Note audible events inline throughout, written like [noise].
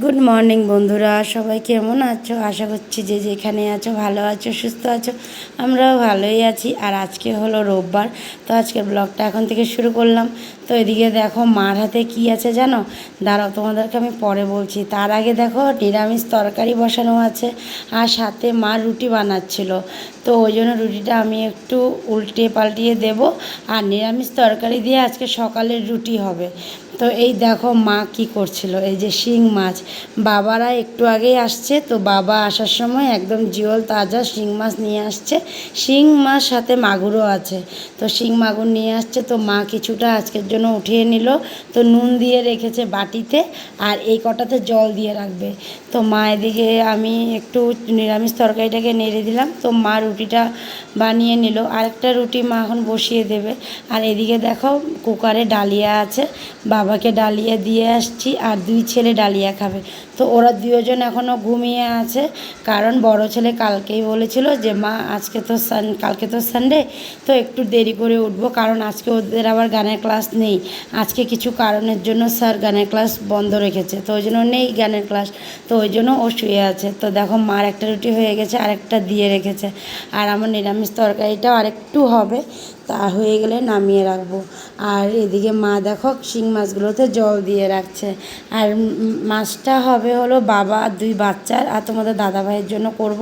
Good morning বন্ধুরা। সবাই কেমন আছো? আশা করছি যে যেখানে আছো, ভালো আছো, সুস্থ আছো, আমরাও ভালোই আছি। আর আজকে হলো রোববার, তো আজকের ব্লগটা এখন থেকে শুরু করলাম। তো এদিকে দেখো, মার হাতে কি আছে জানো? দাঁড়াও, তোমাদেরকে আমি পরে বলছি। তার আগে দেখো, নিরামিষ তরকারি বসানো আছে আর সাথে মা রুটি বানাচ্ছিল। তো ওই জন্য রুটিটা আমি একটু উল্টে পাল্টিয়ে দেব। আর নিরামিষ তরকারি দিয়ে আজকে সকালের রুটি হবে। তো এই দেখো মা কি করছিল, এই যে শিং মাছ। বাবারা একটু আগেই আসছে, তো বাবা আসার সময় একদম জিওল তাজা শিং মাছ নিয়ে আসছে। শিং মাছ সাথে মাগুরও আছে। তো শিং মাগুর নিয়ে আসছে, তো মা কিছুটা আজকের জন্য উঠিয়ে নিল। তো নুন দিয়ে রেখেছে বাটিতে আর এই কটাতে জল দিয়ে রাখবে। তো মা এদিকে আমি একটু নিরামিষ তরকারিটাকে নেড়ে দিলাম, তো মা রুটিটা বানিয়ে নিল। আরেকটা রুটি মা এখন বসিয়ে দেবে। আর এদিকে দেখো কুকারে ডালিয়া আছে বাবাকে ডালিয়া দিয়ে আসছি আর দুই ছেলে ডালিয়া খাবে। তো ওরা দুজন এখনও ঘুমিয়ে আছে। কারণ বড় ছেলে কালকেই বলেছিল যে, মা, আজকে তো সান কালকে তো সানডে তো একটু দেরি করে উঠবো, কারণ আজকে ওদের আবার গানের ক্লাস নেই। আজকে কিছু কারণের জন্য স্যার গানের ক্লাস বন্ধ রেখেছে। তো ওই জন্য নেই গানের ক্লাস তো ওই জন্য ও শুয়ে আছে। তো দেখো, মার একটা রুটি হয়ে গেছে, আরেকটা দিয়ে রেখেছে। আর আমার নিরামিষ তরকারিটাও আরেকটু হবে, তা হয়ে গেলে নামিয়ে রাখব। আর এদিকে মা দেখো, শিং মাছগুলোতে জল দিয়ে রাখছে। আর মাছটা হবে হলো বাবা আর দুই বাচ্চার আর তোমাদের দাদা ভাইয়ের জন্য করব।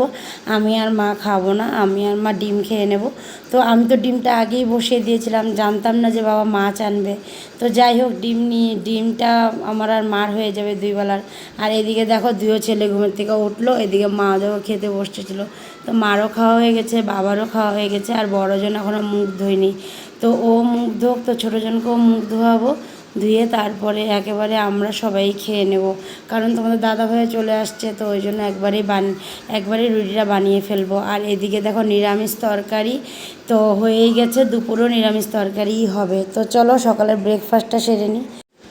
আমি আর মা খাব না, আমি আর মা ডিম খেয়ে নেব। তো আমি তো ডিমটা আগেই বসিয়ে দিয়েছিলাম, জানতাম না যে বাবা মাছ আনবে। তো যাই হোক, ডিম নিয়ে, ডিমটা আমার আর মার হয়ে যাবে দুই বেলার আর এদিকে দেখো দুইও ছেলে ঘুমের থেকে উঠল, এদিকে মা দেখো খেতে বসেছিল তো মারও খাওয়া হয়ে গেছে, বাবারও খাওয়া হয়ে গেছে, আর বড়জন এখনও মুখ ধোয়নি। তো ও মুখ ধোক, তো ছোটোজনকেও মুখ ধোয়াবো। ধুয়ে তারপরে একেবারে আমরা সবাই খেয়ে নেব। কারণ তোমাদের দাদা ভাই চলে আসছে, তো ওই জন্য একবারেই বান, একবারেই রুটিটা বানিয়ে ফেলব। আর এদিকে দেখো নিরামিষ তরকারি, তো হয়েই গেছে দুপুরও নিরামিষ তরকারিই হবে। তো চলো সকালের ব্রেকফাস্টটা সেরে নিই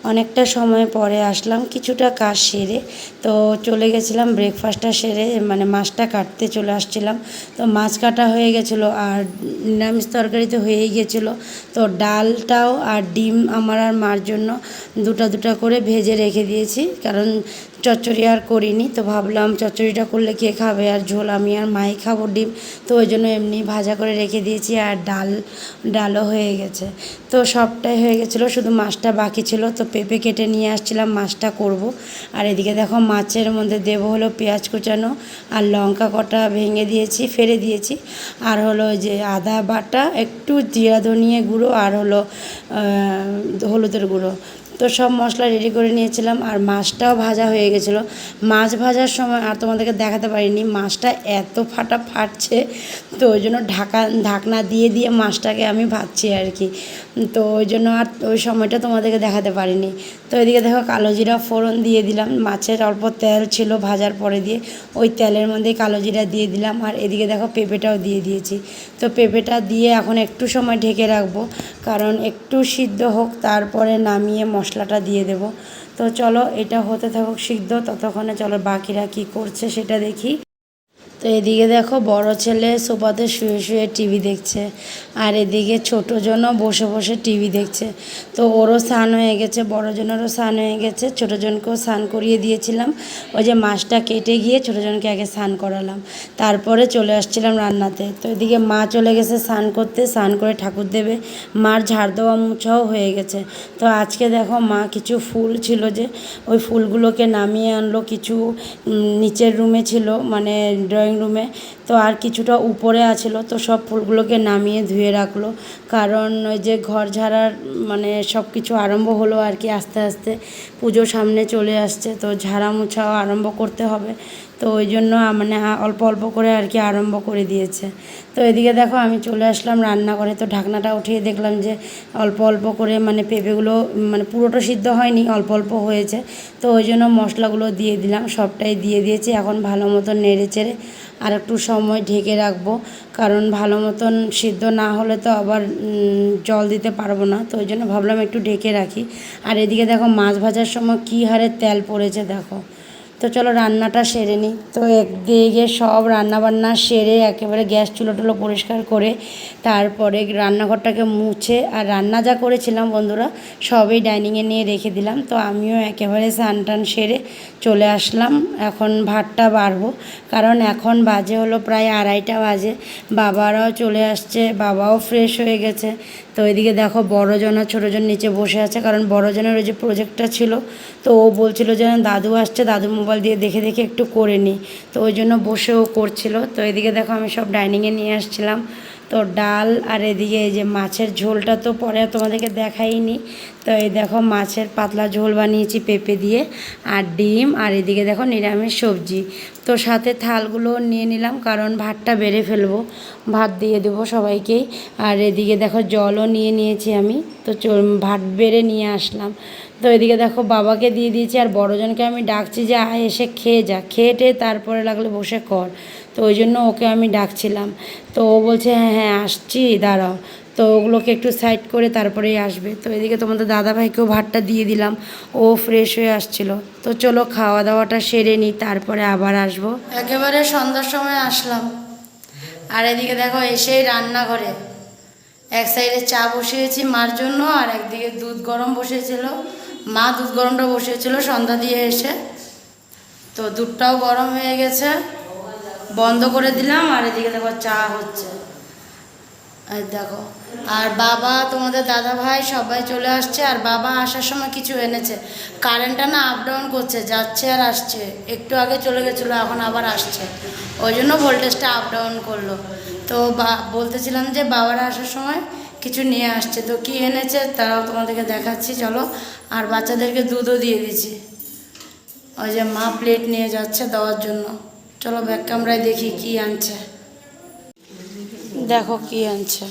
অনেকটা সময় পরে আসলাম, কিছুটা কাজ সেরে তো চলে গেছিলাম ব্রেকফাস্টটা সেরে মানে মাছটা কাটতে চলে আসছিলাম। তো মাছ কাটা হয়ে গেছিল আর নিরামিষ তরকারি তো হয়েই গেছিল। তো ডালটাও আর ডিম আমার আর মার জন্য দুটা দুটা করে ভেজে রেখে দিয়েছি, কারণ চচ্চড়ি আর করিনি, তো ভাবলাম চচ্চড়িটা করলে কে খাবে? আর ঝোল আমি আর মাই খাব ডিম। তো ওই জন্য এমনি ভাজা করে রেখে দিয়েছি আর ডাল, ডালও হয়ে গেছে। তো সবটাই হয়ে গেছিল, শুধু মাছটা বাকি ছিল। তো পেঁপে কেটে নিয়ে আসছিলাম, মাছটা করব। আর এদিকে দেখো মাছের মধ্যে দেবো হলো পেঁয়াজ কুচানো আর লঙ্কা কটা ভেঙে দিয়েছি, ফেলে দিয়েছি। আর হলো যে আদা বাটা, একটু জিরা ধনিয়ে গুঁড়ো আর হলো হলুদের গুঁড়ো। তো সব মশলা রেডি করে নিয়েছিলাম আর মাছটাও ভাজা হয়ে গেছিল। মাছ ভাজার সময় আর তোমাদেরকে দেখাতে পারিনি, মাছটা এত ফাটা ফাটছে, তো ওই জন্য ঢাকা, ঢাকনা দিয়ে দিয়ে মাছটাকে আমি ভাজছি আর কি। তো ওই জন্য আর ওই সময়টা তোমাদেরকে দেখাতে পারিনি। তো এদিকে দেখো কালো জিরা ফোড়ন দিয়ে দিলাম, মাছের অল্প তেল ছিল ভাজার পরে দিয়ে, ওই তেলের মধ্যে কালো জিরা দিয়ে দিলাম আর এদিকে দেখো পেঁপেটাও দিয়ে দিয়েছি। তো পেঁপেটা দিয়ে এখন একটু সময় ঢেকে রাখব, কারণ একটু সিদ্ধ হোক, তারপরে নামিয়ে মশলাটা দিয়ে দেব। তো চলো এটা হতে থাকুক সিদ্ধ, ততক্ষণে চলো বাকিরা কি করছে সেটা দেখি। তো এদিকে দেখো বড় ছেলে সোফাতে শুয়ে শুয়ে টিভি দেখছে, আর এদিকে ছোটো জনও বসে বসে টিভি দেখছে। তো ওরও স্নান হয়ে গেছে, বড় জনেরও স্নান হয়ে গেছে, ছোটো জনকেও স্নান করিয়ে দিয়েছিলাম। ওই যে মাছটা কেটে গিয়ে ছোটো জনকে আগে স্নান করালাম। তারপরে চলে আসছিলাম রান্নাতে। তো এদিকে মা চলে গেছে স্নান করতে, স্নান করে ঠাকুর দেবে। মার ঝাড় দেওয়া মুছাও হয়ে গেছে। তো আজকে দেখো মা কিছু ফুল ছিল যে, ওই ফুলগুলোকে নামিয়ে আনলো, কিছু নিচের রুমে ছিল মানে ড্রয়িং রুমে তো আর কিছুটা উপরে আছিল, তো সব ফুলগুলোকে নামিয়ে ধুয়ে রাখল। কারণ ওই যে ঘর ঝাড়ার মানে সব কিছু আরম্ভ হলো আর কি আস্তে আস্তে। পুজো সামনে চলে আসছে, তো ঝাড়া মোছাও আরম্ভ করতে হবে। তো ওই জন্য মানে অল্প অল্প করে আর কি আরম্ভ করে দিয়েছে। তো এদিকে দেখো, আমি চলে আসলাম রান্নাঘরে। তো ঢাকনাটা উঠিয়ে দেখলাম যে, অল্প অল্প করে মানে পেঁপেগুলো মানে পুরোটা সিদ্ধ হয়নি, অল্প অল্প হয়েছে। তো ওই জন্য মশলাগুলো দিয়ে দিলাম, সবটাই দিয়ে দিয়েছি। এখন ভালো মতো নেড়ে চেড়ে আর একটু সময় ঢেকে রাখব। কারণ ভালো মতন সিদ্ধ না হলে তো আবার জল দিতে পারব না। তো ওই জন্য ভাবলাম একটু ঢেকে রাখি। আর এদিকে দেখো, মাছ ভাজার সময় কী হারে তেল পড়েছে দেখো। তো চলো রান্নাটা সেরে নিই। তো একদিকে সব রান্নাবান্না সেরে একেবারে গ্যাস চুলো টুলো পরিষ্কার করে তারপরে রান্নাঘরটাকে মুছে আর রান্না যা করেছিলাম বন্ধুরা সবই ডাইনিংয়ে নিয়ে রেখে দিলাম। তো আমিও একেবারে স্নান টান সেরে চলে আসলাম। এখন ভাতটা বাড়বো। কারণ এখন বাজে হলো প্রায় আড়াইটা বাজে। বাবারাও চলে আসছে, বাবাও ফ্রেশ হয়ে গেছে। তো এদিকে দেখো বড়জন আর ছোটোজন নিচে বসে আছে। কারণ বড়জনের ওই যে প্রজেক্টটা ছিল, তো ও বলছিল যে দাদু আসছে, দাদু মোবাইল দিয়ে দেখে দেখে একটু করে নিই। তো ওই জন্য বসেও করছিল। তো এদিকে দেখো আমি সব ডাইনিংয়ে নিয়ে আসছিলাম। তো ডাল আর এদিকে এই যে মাছের ঝোলটা তো পরে তোমাদেরকে দেখাইনি। তো এই দেখো মাছের পাতলা ঝোল বানিয়েছি পেঁপে দিয়ে আর ডিম আর এদিকে দেখো নিরামিষ সবজি। তো সাথে থালগুলো নিয়ে নিলাম কারণ ভাতটা বেড়ে ফেলব। ভাত দিয়ে দেবো সবাইকেই আর এদিকে দেখো জলও নিয়ে নিয়েছি আমি। তো ভাত বেড়ে নিয়ে আসলাম। তো এদিকে দেখো বাবাকে দিয়ে দিয়েছি আর বড়জনকে আমি ডাকছি যে আয় এসে খেয়ে যা। খেয়ে টেয়ে তারপরে লাগলে বসে কর। তো ওই জন্য ওকে আমি ডাকছিলাম। তো ও বলছে হ্যাঁ হ্যাঁ আসছি, দাঁড়াও। তো ওগুলোকে একটু সাইড করে তারপরেই আসবে। তো এদিকে তোমাদের দাদাভাইকেও ভাতটা দিয়ে দিলাম। ও ফ্রেশ হয়ে আসছিল। তো চলো খাওয়া দাওয়াটা সেরে নিই, তারপরে আবার আসব। একেবারে সন্ধ্যার সময় আসলাম। আর এদিকে দেখো, এসেই রান্নাঘরে। এক সাইডে চা বসিয়েছি মার জন্য, আর একদিকে দুধ গরম বসিয়েছিল। মা দুধ গরমটা বসিয়েছিল, সন্ধ্যা দিয়ে এসে। তো দুধটাও গরম হয়ে গেছে। বন্ধ করে দিলাম আর এদিকে দেখো চা হচ্ছে। আর দেখো। আর বাবা, তোমাদের দাদা ভাই সবাই চলে আসছে আর বাবা আসার সময় কিছু এনেছে। কারেন্টটা না আপ ডাউন করছে, যাচ্ছে আর আসছে। একটু আগে চলে গেছিল, এখন আবার আসছে। ওই জন্য ভোল্টেজটা আপ ডাউন করল। তো বা, বলতেছিলাম যে বাবারা আসার সময় কিছু নিয়ে আসছে। তো কি এনেছে তারাও তোমাদেরকে দেখাচ্ছি, চলো। আর বাচ্চাদেরকে দুধও দিয়ে দিচ্ছি ওই যে মা প্লেট নিয়ে যাচ্ছে দেওয়ার জন্য। চলো ব্যাক ক্যামেরায় দেখি কি আনছে। দেখো কি আনছে।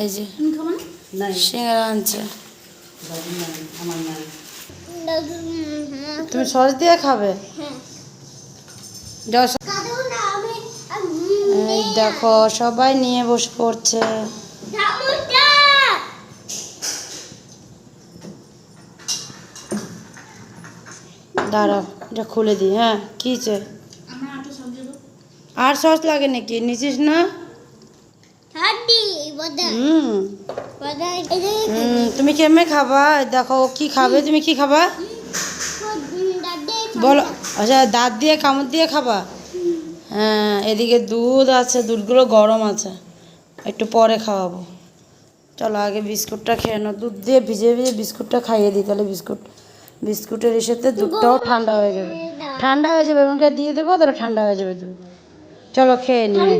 এই যে সিঙ্গারা আনছে। তুমি সস দিয়ে খাবে? এই দেখো সবাই নিয়ে বসে পড়ছে। দাঁড়াও এটা খুলে দিই হ্যাঁ কী চাই আর সস লাগে নাকি? নিছিস না? তুমি কেমনে খাবা? দেখো কি খাবে? তুমি কি খাবা? বলো আচ্ছা দাঁত দিয়ে কামড় দিয়ে খাবা? হ্যাঁ এদিকে দুধ আছে দুধগুলো গরম আছে। একটু পরে খাওয়াবো। চলো আগে বিস্কুটটা খেয়ে নাও। দুধ দিয়ে ভিজে ভিজে বিস্কুটটা খাইয়ে দিই তাহলে বিস্কুট বিস্কুটের ইসেতে দুধটাও ঠান্ডা হয়ে যাবে। ঠান্ডা হয়ে যাবে এমনকি দিয়ে দেবো তাহলে ঠান্ডা হয়ে যাবে দুধ। চলো খেয়ে নিই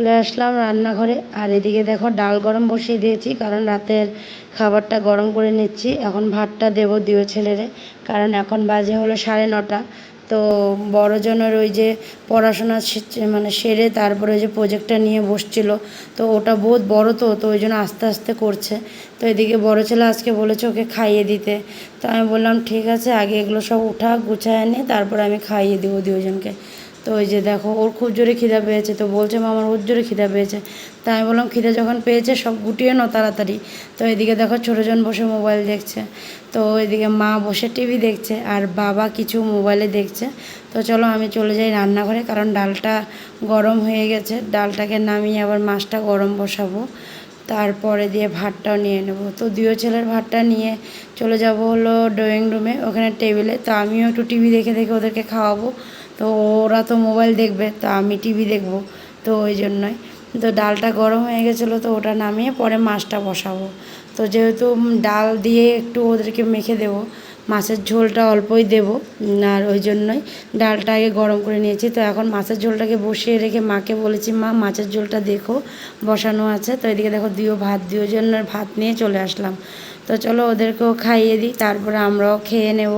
চলে আসলাম রান্নাঘরে। আর এদিকে দেখো ডাল গরম বসিয়ে দিয়েছি, কারণ রাতের খাবারটা গরম করে নিচ্ছি। এখন ভাতটা দেবো দিও ছেলেরে, কারণ এখন বাজে হলো সাড়ে নটা। তো বড়জনের ওই যে পড়াশোনা মানে সেরে তারপরে যে প্রজেক্টটা নিয়ে বসছিল। তো ওটা বহুত বড় তো তো ওই জন্য আস্তে আস্তে করছে। তো এদিকে বড় ছেলে আজকে বলেছে ওকে খাইয়ে দিতে। তো আমি বললাম, ঠিক আছে, আগে এগুলো সব উঠা গুছায় নে, তারপরে আমি খাইয়ে দেবো দুজনকে। তো ওই যে দেখো, ওর খুব জোরে খিদা পেয়েছে তো বলছে মামার ওর জোরে খিদা পেয়েছে। তাই আমি বললাম, খিদা যখন পেয়েছে, সব গুটিয়ে নাও তাড়াতাড়ি। তো এদিকে দেখো, ছোটোজন বসে মোবাইল দেখছে। তো এদিকে মা বসে টিভি দেখছে আর বাবা কিছু মোবাইলে দেখছে। তো চলো, আমি চলে যাই রান্নাঘরে কারণ ডালটা গরম হয়ে গেছে। ডালটাকে নামিয়ে আবার মাছটা গরম বসাবো। তারপরে দিয়ে ভাতটাও নিয়ে নেব। তো দুয়ো ছেলের ভাতটা নিয়ে চলে যাব হলো ড্রয়িং রুমে, ওখানে টেবিলে। তো আমিও একটু টিভি দেখে দেখে ওদেরকে খাওয়াবো। তো ওরা তো মোবাইল দেখবে, তো আমি টিভি দেখব, তো ওই জন্যই। তো ডালটা গরম হয়ে গেছিল, তো ওটা নামিয়ে পরে মাছটা বসাবো। তো যেহেতু ডাল দিয়ে একটু ওদেরকে মেখে দেবো, মাছের ঝোলটা অল্পই দেব আর ওই জন্যই ডালটা আগে গরম করে নিয়েছি। তো এখন মাছের ঝোলটাকে বসিয়ে রেখে মাকে বলেছি, মা, মাছের ঝোলটা দেখো, বসানো আছে। তো এদিকে দেখো দিও ভাত দিও জন্য ভাত নিয়ে চলে আসলাম। তো চলো ওদেরকেও খাইয়ে দিই, তারপরে আমরাও খেয়ে নেব।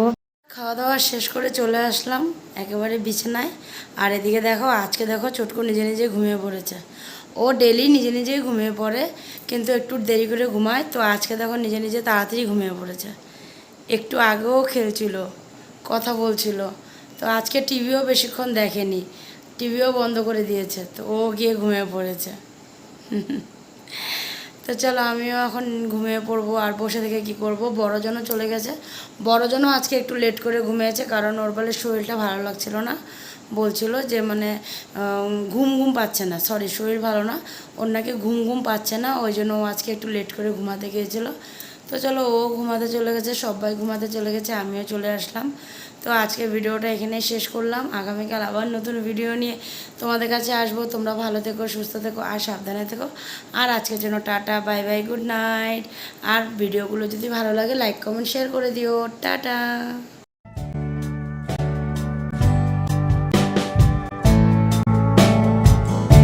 খাওয়া দাওয়া শেষ করে চলে আসলাম একেবারে বিছানায়। আর এদিকে দেখো, আজকে দেখো চটকু নিজে নিজে ঘুমিয়ে পড়েছে। ও ডেলি নিজে নিজেই ঘুমিয়ে পড়ে, কিন্তু একটু দেরি করে ঘুমায়। তো আজকে দেখো নিজে নিজে তাড়াতাড়ি ঘুমিয়ে পড়েছে। একটু আগেও খেলছিল, কথা বলছিল। তো আজকে টিভিও বেশিক্ষণ দেখেনি, টিভিও বন্ধ করে দিয়েছে। তো ও গিয়ে ঘুমিয়ে পড়েছে। [laughs] তো চলো আমিও এখন ঘুমিয়ে পড়ব, আর বসে থেকে কি করব? বড়জনও চলে গেছে। বড়জনও আজকে একটু লেট করে ঘুমিয়েছে, কারণ ওর বলে শরীরটা ভালো লাগছিল না। বলছিল যে মানে ঘুম ঘুম পাচ্ছে না। সরি শরীর ভালো না। ওর নাকি ঘুম ঘুম পাচ্ছে না, ওই জন্য ও আজকে একটু লেট করে ঘুমাতে গিয়েছিল। তো চলো, ও ঘুমাতে চলে গেছে সবাই ঘুমাতে চলে গেছে, আমিও চলে আসলাম। তো আজকে ভিডিওটা এখানে শেষ করলাম। আগামীকাল আবার নতুন ভিডিও নিয়ে তোমাদের কাছে আসব। তোমরা ভালো থেকো, সুস্থ থেকো আর সাবধানে থেকো। আর আজকের জন্য ta-ta, bye bye, good night. আর ভিডিওগুলো যদি ভালো লাগে, লাইক, কমেন্ট, শেয়ার করে দিও। টাটা।